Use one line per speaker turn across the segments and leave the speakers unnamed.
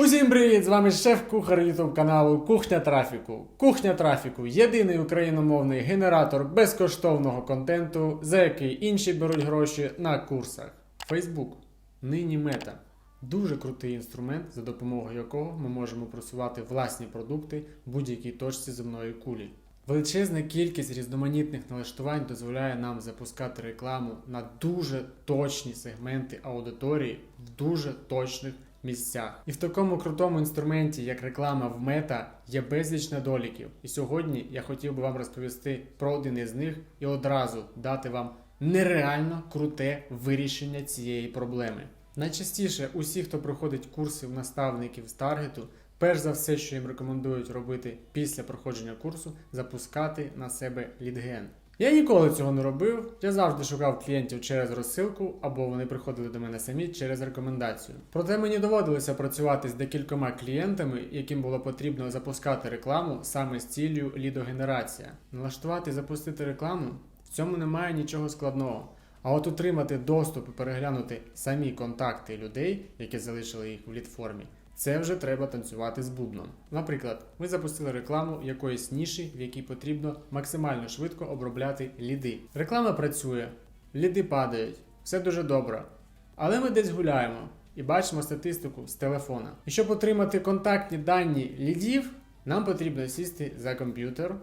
Усім привіт! З вами шеф-кухар YouTube каналу Кухня Трафіку. Кухня Трафіку єдиний україномовний генератор безкоштовного контенту, за який інші беруть гроші на курсах. Facebook. Нині мета. Дуже крутий інструмент, за допомогою якого ми можемо просувати власні продукти в будь-якій точці земної кулі. Величезна кількість різноманітних налаштувань дозволяє нам запускати рекламу на дуже точні сегменти аудиторії в дуже точних місцях. І в такому крутому інструменті, як реклама в мета, є безліч недоліків. І сьогодні я хотів би вам розповісти про один із них і одразу дати вам нереально круте вирішення цієї проблеми. Найчастіше усі, хто проходить курси в наставників з таргету, перш за все, що їм рекомендують робити після проходження курсу, запускати на себе лідген. Я ніколи цього не робив. Я завжди шукав клієнтів через розсилку, або вони приходили до мене самі через рекомендацію. Проте мені доводилося працювати з декількома клієнтами, яким було потрібно запускати рекламу саме з ціллю лідогенерація. Налаштувати і запустити рекламу в цьому немає нічого складного. А от утримати доступ і переглянути самі контакти людей, які залишили їх в лідформі, це вже треба танцювати з бубном. Наприклад, ви запустили рекламу якоїсь ніші, в якій потрібно максимально швидко обробляти ліди. Реклама працює, ліди падають, все дуже добре. Але ми десь гуляємо і бачимо статистику з телефона. І щоб отримати контактні дані лідів, нам потрібно сісти за комп'ютер,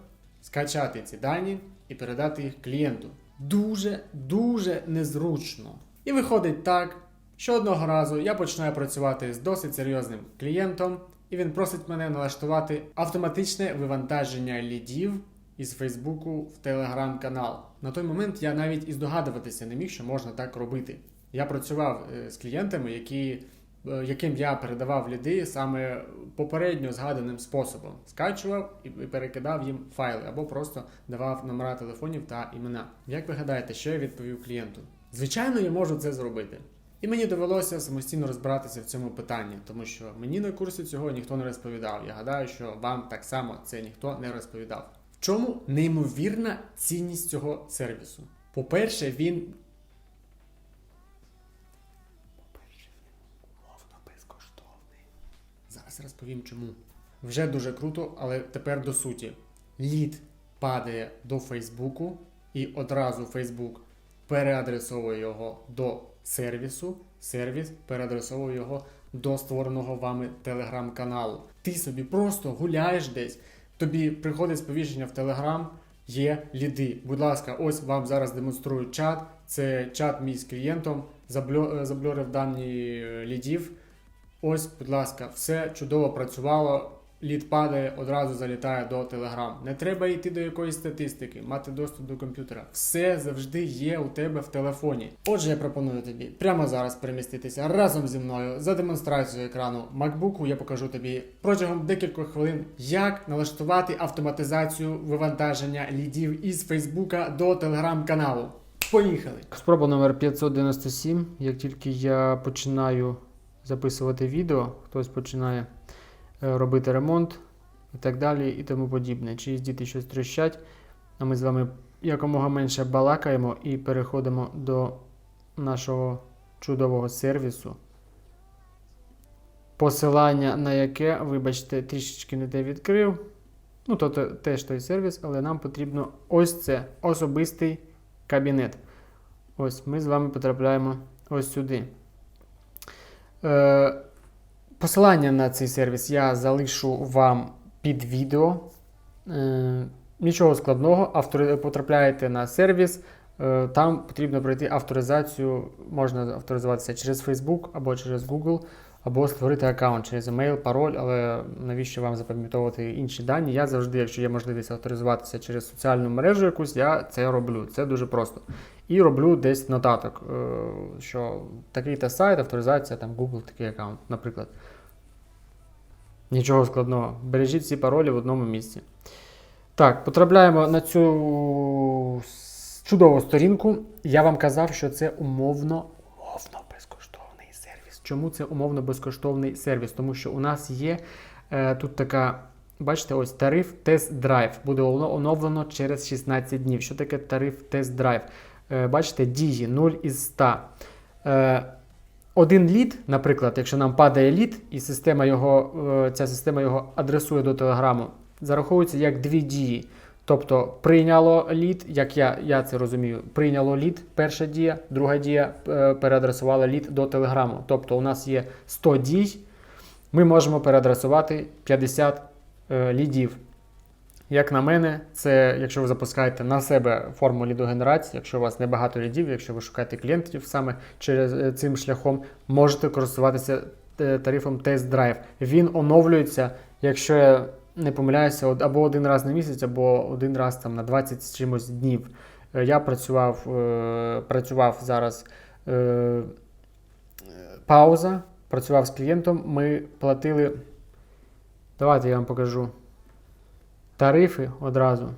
скачати ці дані і передати їх клієнту. Дуже дуже незручно. І виходить так, що одного разу я починаю працювати з досить серйозним клієнтом, і він просить мене налаштувати автоматичне вивантаження лідів із Фейсбуку в телеграм-канал. На той момент я навіть і здогадуватися не міг, що можна так робити. Я працював е, з клієнтами, які, е, яким я передавав ліди саме попередньо згаданим способом. Скачував і перекидав їм файли або просто давав номера телефонів та імена. Як ви гадаєте, що я відповів клієнту? Звичайно, я можу це зробити. І мені довелося самостійно розбиратися в цьому питанні, тому що мені на курсі цього ніхто не розповідав. Я гадаю, що вам так само це ніхто не розповідав. В чому неймовірна цінність цього сервісу? По-перше, він. По-перше, він умовно безкоштовний. Зараз розповім чому. Вже дуже круто, але тепер до суті. Лід падає до Фейсбуку, і одразу Фейсбук переадресовує його до сервісу. Сервіс переадресовує його до створеного вами телеграм-каналу. Ти собі просто гуляєш десь, тобі приходить сповіщення в телеграм, є ліди. Будь ласка, ось вам зараз демонструю чат. Це чат мій з клієнтом, е, забльорив дані е, лідів. Ось, будь ласка, все чудово працювало. Лід падає, одразу залітає до Telegram. Не треба йти до якоїсь статистики, мати доступ до комп'ютера. Все завжди є у тебе в телефоні. Отже, я пропоную тобі прямо зараз переміститися разом зі мною за демонстрацією екрану MacBook. Я покажу тобі протягом декількох хвилин, як налаштувати автоматизацію вивантаження лідів із Фейсбука до телеграм-каналу. Поїхали!
Спроба номер 597. Як тільки я починаю записувати відео, хтось починає робити ремонт і так далі, і тому подібне. Чиїсь діти щось трещать, а ми з вами якомога менше балакаємо і переходимо до нашого чудового сервісу. Посилання на яке, вибачте, трішечки не те відкрив. Ну, то, то теж той сервіс, але нам потрібно ось це особистий кабінет. Ось ми з вами потрапляємо ось сюди. Е, посилання на цей сервіс я залишу вам під відео. Е, нічого складного, автори, потрапляєте на сервіс. Е, там потрібно пройти авторизацію. Можна авторизуватися через Facebook або через Google, або створити аккаунт через email, пароль, але навіщо вам запам'ятовувати інші дані? Я завжди, якщо є можливість авторизуватися через соціальну мережу якусь, я це роблю. Це дуже просто. І роблю десь нотаток, е, що такий-то сайт, авторизація, там Google такий аккаунт, наприклад. Нічого складного. Бережіть всі паролі в одному місці. Так, потрапляємо на цю чудову сторінку. Я вам казав, що це умовно, умовно. Чому це умовно безкоштовний сервіс? Тому що у нас є е, тут така. Бачите, ось тариф тест-драйв буде оновлено через 16 днів. Що таке тариф тест-драйв? Е, бачите, дії 0 із 100. Е, один лід, наприклад, якщо нам падає лід, і система його, е, ця система його адресує до телеграму, зараховується як дві дії. Тобто прийняло лід, як я, я це розумію, прийняло лід, перша дія, друга дія е, переадресувала лід до телеграму. Тобто у нас є 100 дій, ми можемо переадресувати 50 е, лідів. Як на мене, це якщо ви запускаєте на себе форму лідогенерації, якщо у вас небагато лідів, якщо ви шукаєте клієнтів саме через е, цим шляхом, можете користуватися тарифом Test Drive. Він оновлюється, якщо я не помиляюся, або один раз на місяць, або один раз там на 20 з чимось днів. Е, Я працював, е, працював зараз е, пауза, працював з клієнтом. Ми платили. Давайте я вам покажу. Тарифи одразу.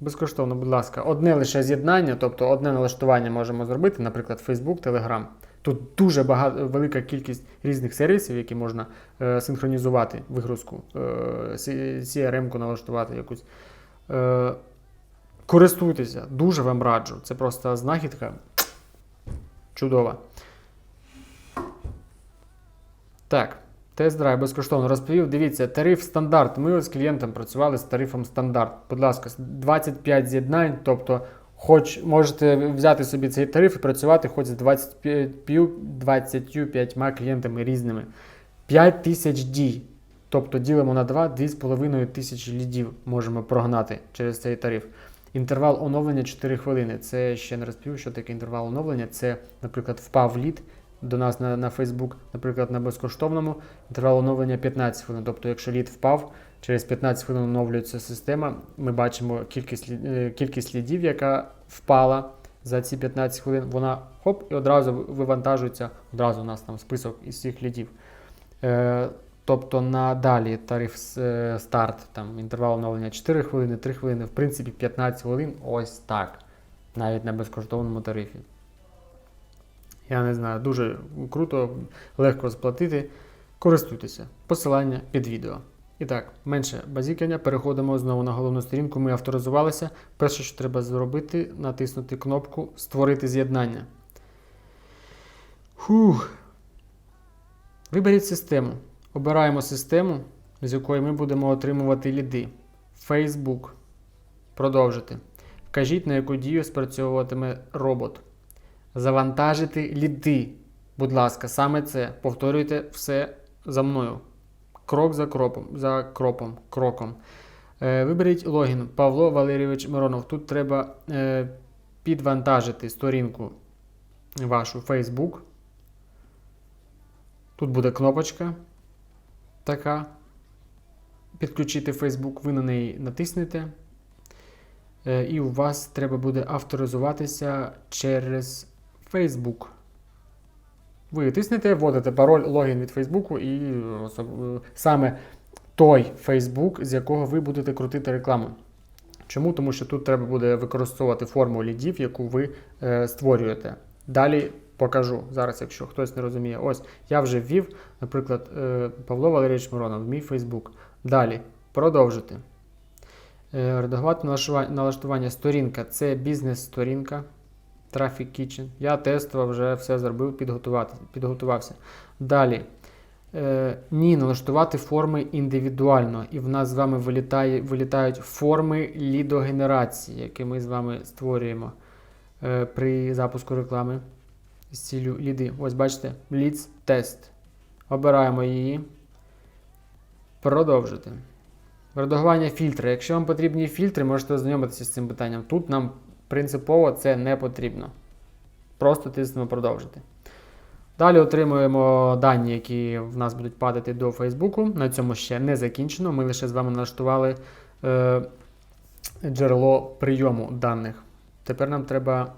Безкоштовно, будь ласка, одне лише з'єднання, тобто одне налаштування можемо зробити, наприклад, Facebook, Telegram. Тут дуже багато, велика кількість різних сервісів, які можна е, синхронізувати вигрузку, е, CRM-ку налаштувати якусь. Е, користуйтеся, дуже вам раджу. Це просто знахідка чудова. Так. Тест-драйв безкоштовно розповів. Дивіться, тариф стандарт. Ми з клієнтом працювали з тарифом стандарт. Будь ласка, 25 з'єднань, тобто, хоч можете взяти собі цей тариф і працювати хоч з 25, 25 клієнтами різними. 5 тисяч дій. Тобто ділимо на 2, 2,5 тисячі лідів можемо прогнати через цей тариф. Інтервал оновлення 4 хвилини. Це ще не розповів, що таке інтервал оновлення. Це, наприклад, впав лід до нас на, на Facebook, наприклад, на безкоштовному інтервал оновлення 15 хвилин. Тобто, якщо лід впав, через 15 хвилин оновлюється система. Ми бачимо кількість, е, кількість лідів, яка впала за ці 15 хвилин. Вона хоп, і одразу вивантажується. Одразу у нас там список із всіх лідів. Е, тобто надалі тариф е, старт, там інтервал оновлення 4 хвилини, 3 хвилини, в принципі 15 хвилин. Ось так. Навіть на безкоштовному тарифі. Я не знаю, дуже круто, легко сплатити. Користуйтеся. Посилання під відео. І так, менше базікання. Переходимо знову на головну сторінку. Ми авторизувалися. Перше, що треба зробити, натиснути кнопку Створити з'єднання. Фух. Виберіть систему. Обираємо систему, з якої ми будемо отримувати ліди. Facebook. Продовжити. Вкажіть, на яку дію спрацьовуватиме робот. Завантажити ліди. Будь ласка, саме це. Повторюйте все за мною. Крок за кропом. За кропом, кроком. Е, виберіть логін Павло Валерійович Миронов. Тут треба е, підвантажити сторінку вашу Facebook. Тут буде кнопочка така. Підключити Facebook, ви на неї натиснете. Е, І у вас треба буде авторизуватися через Facebook. Ви тиснете, вводите пароль, логін від Facebook і особ- саме той Facebook, з якого ви будете крутити рекламу. Чому? Тому що тут треба буде використовувати форму лідів, яку ви е, створюєте. Далі покажу зараз, якщо хтось не розуміє. Ось я вже ввів, наприклад, е, Павло Валерійович Миронов, мій Facebook. Далі продовжити. Е, Редагувати налаштування сторінка це бізнес-сторінка. Traffic Kitchen. Я тестово вже все зробив, підготувався. Далі. Е, ні, налаштувати форми індивідуально. І в нас з вами вилітає, вилітають форми лідогенерації, які ми з вами створюємо е, при запуску реклами з цілю ліди. Ось бачите, Leads Test. Обираємо її. Продовжити. Редагування фільтри. Якщо вам потрібні фільтри, можете ознайомитися з цим питанням. Тут нам принципово це не потрібно. Просто тиснемо продовжити. Далі отримуємо дані, які в нас будуть падати до Фейсбуку. На цьому ще не закінчено. Ми лише з вами налаштували е, джерело прийому даних. Тепер нам треба,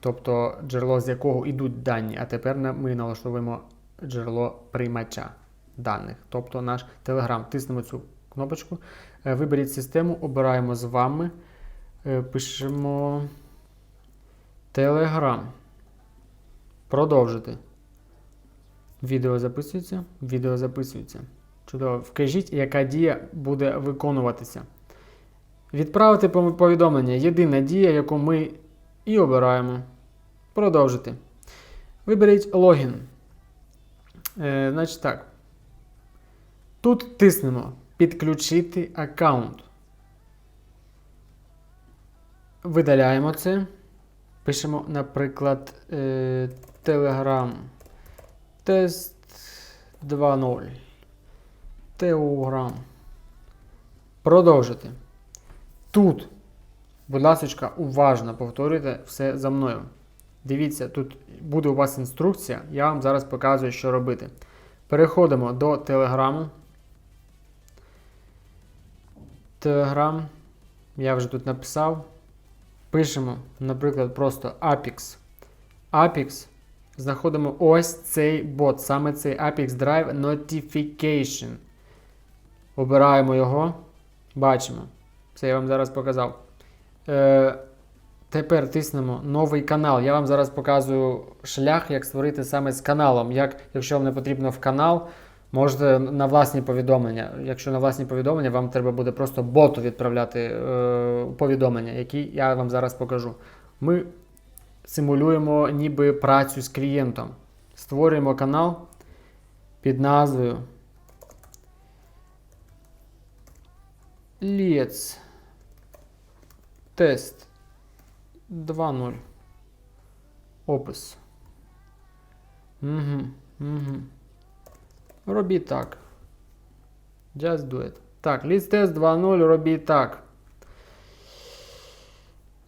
тобто джерело, з якого йдуть дані, а тепер ми налаштовуємо джерело приймача даних, тобто наш Telegram. Тиснемо цю кнопочку. Е, Виберіть систему, обираємо з вами. Е, Пишемо Telegram. Продовжити. Відео записується. Відео записується. Чудово. Вкажіть, яка дія буде виконуватися. Відправити повідомлення. Єдина дія, яку ми і обираємо. Продовжити. Виберіть логін. Е, значить так. Тут тиснемо Підключити аккаунт. Видаляємо це. Пишемо, наприклад, е, Telegram. Тест 2.0. Telegram. Продовжити. Тут, будь ласка, уважно повторюйте все за мною. Дивіться, тут буде у вас інструкція, я вам зараз показую, що робити. Переходимо до Телеграму. Телеграм. Я вже тут написав. Пишемо, наприклад, просто Apix. Apix. Знаходимо ось цей бот, саме цей Apix Drive Notification. Обираємо його. Бачимо. Це я вам зараз показав. Е, тепер тиснемо новий канал. Я вам зараз показую шлях, як створити саме з каналом. Як, якщо вам не потрібно в канал, можете на власні повідомлення. Якщо на власні повідомлення, вам треба буде просто боту відправляти е, повідомлення, які я вам зараз покажу. Ми симулюємо ніби працю з клієнтом. Створюємо канал під назвою Let's Test 2.0. Опис. Угу, угу. Робіть так. Just do it. Так, Test 2.0 робіть так.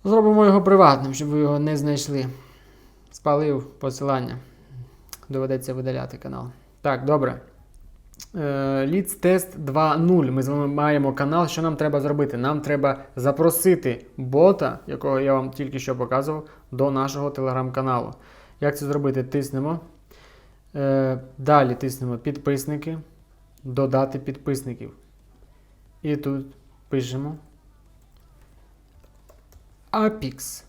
Зробимо його приватним, щоб ви його не знайшли. Спалив посилання. Доведеться видаляти канал. Так, добре. Е, Test 2.0. Ми з вами маємо канал. Що нам треба зробити? Нам треба запросити бота, якого я вам тільки що показував, до нашого телеграм-каналу. Як це зробити? Тиснемо. Е, Далі тиснемо підписники. Додати підписників. І тут пишемо Apix.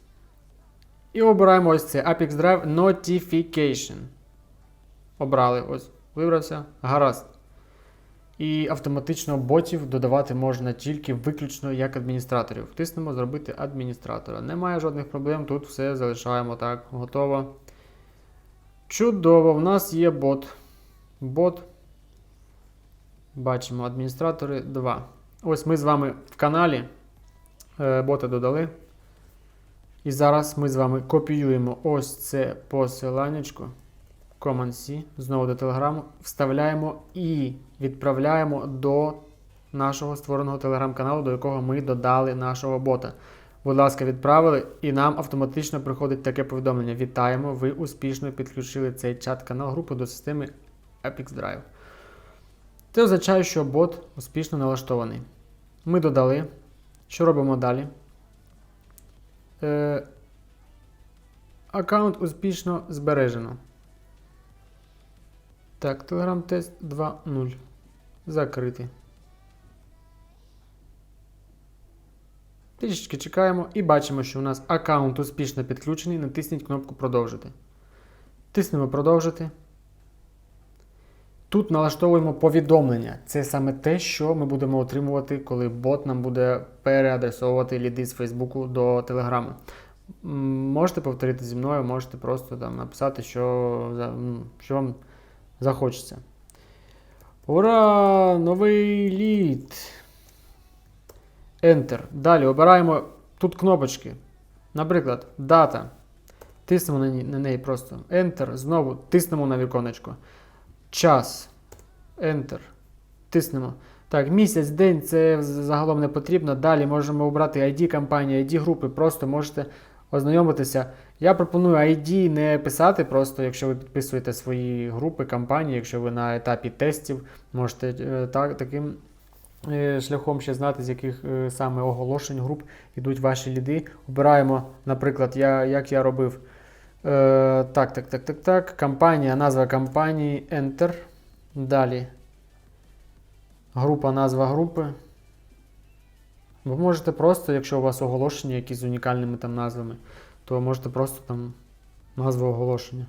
І обираємо ось це Apix Drive Notification. Обрали. Ось. Вибрався. Гаразд. І автоматично ботів додавати можна тільки виключно як адміністраторів. Тиснемо зробити адміністратора. Немає жодних проблем, тут все залишаємо так. Готово. Чудово, в нас є бот. Бот. Бачимо адміністратори 2. Ось ми з вами в каналі. Е, бота додали. І зараз ми з вами копіюємо ось це посиланнячко. Command-C, знову до телеграму, вставляємо і відправляємо до нашого створеного телеграм-каналу, до якого ми додали нашого бота. Будь ласка, відправили, і нам автоматично приходить таке повідомлення. Вітаємо! Ви успішно підключили цей чат-канал групи до системи Apix Drive. Це означає, що бот успішно налаштований. Ми додали. Що робимо далі? Е, аккаунт успішно збережено. Так, Telegram тест 2.0. Закритий. Трішечки чекаємо і бачимо, що у нас аккаунт успішно підключений. Натисніть кнопку Продовжити. Тиснемо Продовжити. Тут налаштовуємо повідомлення. Це саме те, що ми будемо отримувати, коли бот нам буде переадресовувати ліди з Фейсбуку до Телеграму. Можете повторити зі мною, можете просто там написати, що, що вам захочеться. Ура! Новий лід! Enter. Далі обираємо тут кнопочки. Наприклад, дата. Тиснемо на, неї просто Enter. Знову тиснемо на віконечко. Час. Enter. Тиснемо. Так, місяць, день це загалом не потрібно. Далі можемо обрати ID компанії, ID групи. Просто можете ознайомитися. Я пропоную ID не писати, просто якщо ви підписуєте свої групи, компанії, якщо ви на етапі тестів, можете е, так, таким шляхом ще знати, з яких е, саме оголошень груп йдуть ваші ліди. Обираємо, наприклад, я, як я робив. Е, так, так, так, так, так. Компанія, назва компанії, Enter. Далі. Група, назва групи. Ви можете просто, якщо у вас оголошення якісь з унікальними там назвами, то можете просто там назву оголошення.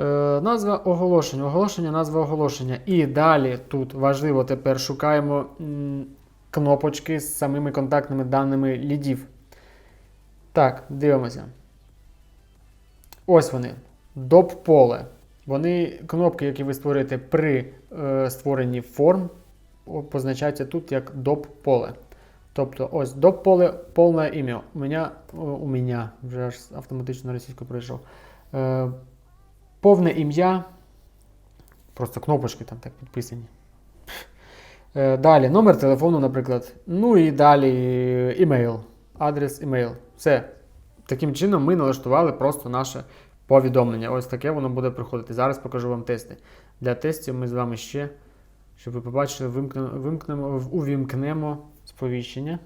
Е, назва оголошення, оголошення, назва оголошення. І далі тут важливо тепер шукаємо кнопочки з самими контактними даними лідів. Так, дивимося. Ось вони. доп поле. Вони кнопки, які ви створюєте при е, створенні форм, позначаються тут як доп поле. Тобто, ось доп поле повне ім'я. У мене, у мене вже аж автоматично російською пройшов. Е, повне ім'я. Просто кнопочки там так підписані. Е, Далі номер телефону, наприклад. Ну і далі е, імейл. Адрес імейл. Все. Таким чином ми налаштували просто наше повідомлення. Ось таке воно буде приходити. Зараз покажу вам тести. Для тестів ми з вами ще, щоб ви побачили, вимкнемо, вимкнемо, увімкнемо сповіщення.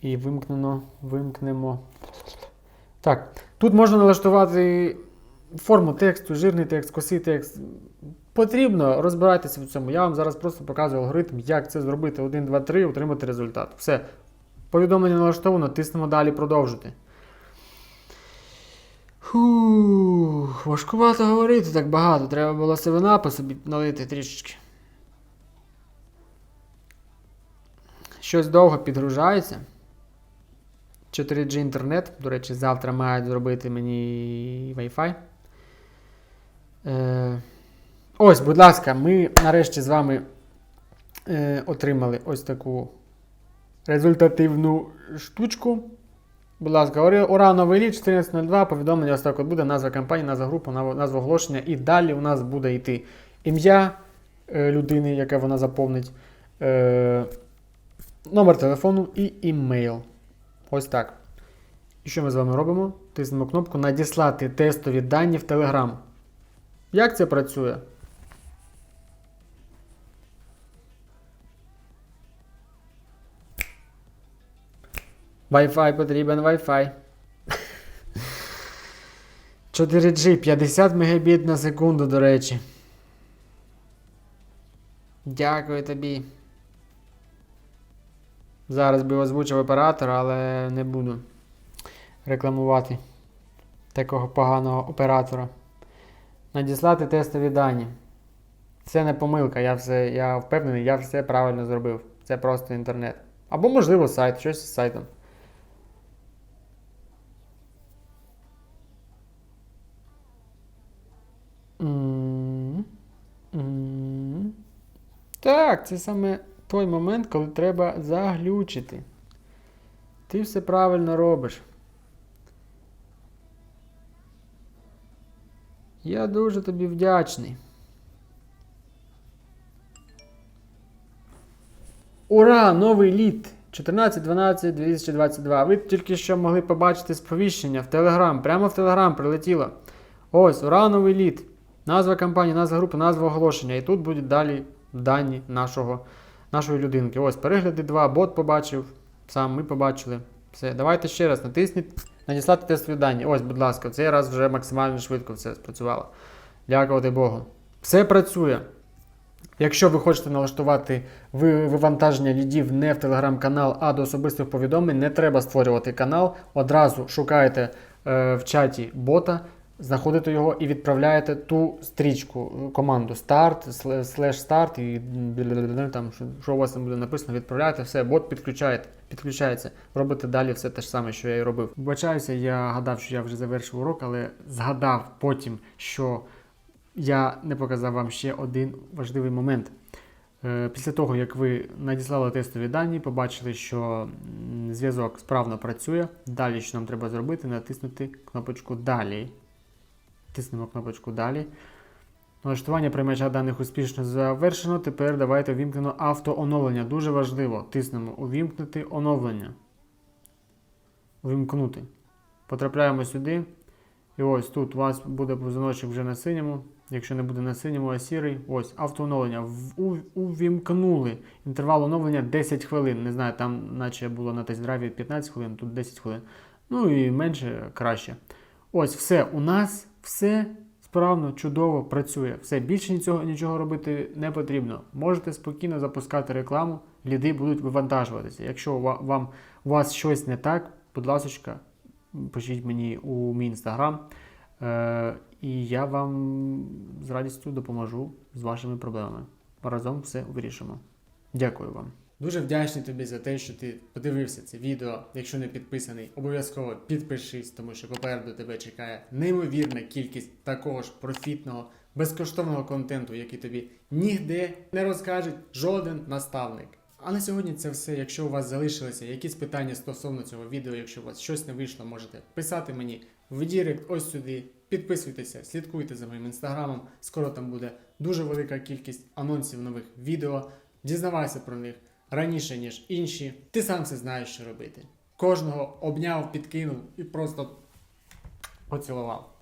І вимкнено, вимкнемо. Так, тут можна налаштувати форму тексту, жирний текст, косий текст. Потрібно розбиратися в цьому. Я вам зараз просто показую алгоритм, як це зробити. 1, 2, 3, отримати результат. Все. Повідомлення налаштовано, тиснемо далі продовжити. Фух, важкувато говорити так багато. Треба було севена по собі налити трішечки. Щось довго підгружається. 4G інтернет. До речі, завтра мають зробити мені Wi-Fi. Е, ось, будь ласка, ми нарешті з вами е, отримали ось таку результативну штучку. Будь ласка, ура- ура, новий рік 14.02, повідомлення ось так от буде, назва компанії, назва групи, назва оголошення. І далі у нас буде йти ім'я е, людини, яке вона заповнить, номер телефону і імейл. Ось так. І що ми з вами робимо? Тиснемо кнопку Надіслати тестові дані в Telegram. Як це працює? Wi-Fi потрібен Wi-Fi. 4G 50 Мбіт на секунду, до речі. Дякую тобі. Зараз би озвучив оператор, але не буду рекламувати такого поганого оператора. Надіслати тестові дані. Це не помилка, я, все, я впевнений, я все правильно зробив. Це просто інтернет. Або, можливо, сайт, щось з сайтом. Так, це саме той момент, коли треба заглючити. Ти все правильно робиш. Я дуже тобі вдячний. Ура! Новий літ! 14.12.2022. Ви тільки що могли побачити сповіщення в Телеграм. Прямо в Телеграм прилетіло. Ось, ура, новий літ. Назва компанії, назва групи, назва оголошення. І тут будуть далі дані нашого, нашої людинки. Ось перегляди 2, бот побачив. Сам ми побачили. Все, давайте ще раз натисніть. Надіслати тестові дані. Ось, будь ласка, в цей раз вже максимально швидко все спрацювало. Дякувати Богу. Все працює. Якщо ви хочете налаштувати вивантаження лідів не в телеграм-канал, а до особистих повідомлень, не треба створювати канал. Одразу шукаєте е, в чаті бота, знаходите його і відправляєте ту стрічку, е, команду старт, сле- слеш старт і там, що, що у вас там буде написано, відправляєте, все, бот підключаєте, підключається. Робите далі все те ж саме, що я і робив. Вибачаюся, я гадав, що я вже завершив урок, але згадав потім, що я не показав вам ще один важливий момент. Е, Після того, як ви надіслали тестові дані, побачили, що зв'язок справно працює. Далі, що нам треба зробити, натиснути кнопочку Далі. Тиснемо кнопочку Далі. Налаштування приймача даних успішно завершено. Тепер давайте увімкнено автооновлення. Дуже важливо. Тиснемо Увімкнути оновлення. Увімкнути. Потрапляємо сюди. І ось тут у вас буде позиночок вже на синьому. Якщо не буде на синьому, а сірий, ось автооновлення. Увімкнули. Інтервал оновлення 10 хвилин. Не знаю, там наче було на тест-драйві 15 хвилин, тут 10 хвилин. Ну і менше краще. Ось все. У нас все справно, чудово працює. Все, більше нічого, нічого робити не потрібно. Можете спокійно запускати рекламу, ліди будуть вивантажуватися. Якщо вам у вас щось не так, будь ласка, пишіть мені у мій інстаграм. Е, і я вам з радістю допоможу з вашими проблемами. Разом все вирішимо. Дякую вам.
Дуже вдячний тобі за те, що ти подивився це відео. Якщо не підписаний, обов'язково підпишись, тому що попереду тебе чекає неймовірна кількість такого ж профітного, безкоштовного контенту, який тобі ніде не розкаже жоден наставник. А на сьогодні це все. Якщо у вас залишилися якісь питання стосовно цього відео, якщо у вас щось не вийшло, можете писати мені в Дірект ось сюди. Підписуйтеся, слідкуйте за моїм інстаграмом. Скоро там буде дуже велика кількість анонсів нових відео. Дізнавайся про них раніше, ніж інші. Ти сам все знаєш, що робити. Кожного обняв, підкинув і просто поцілував.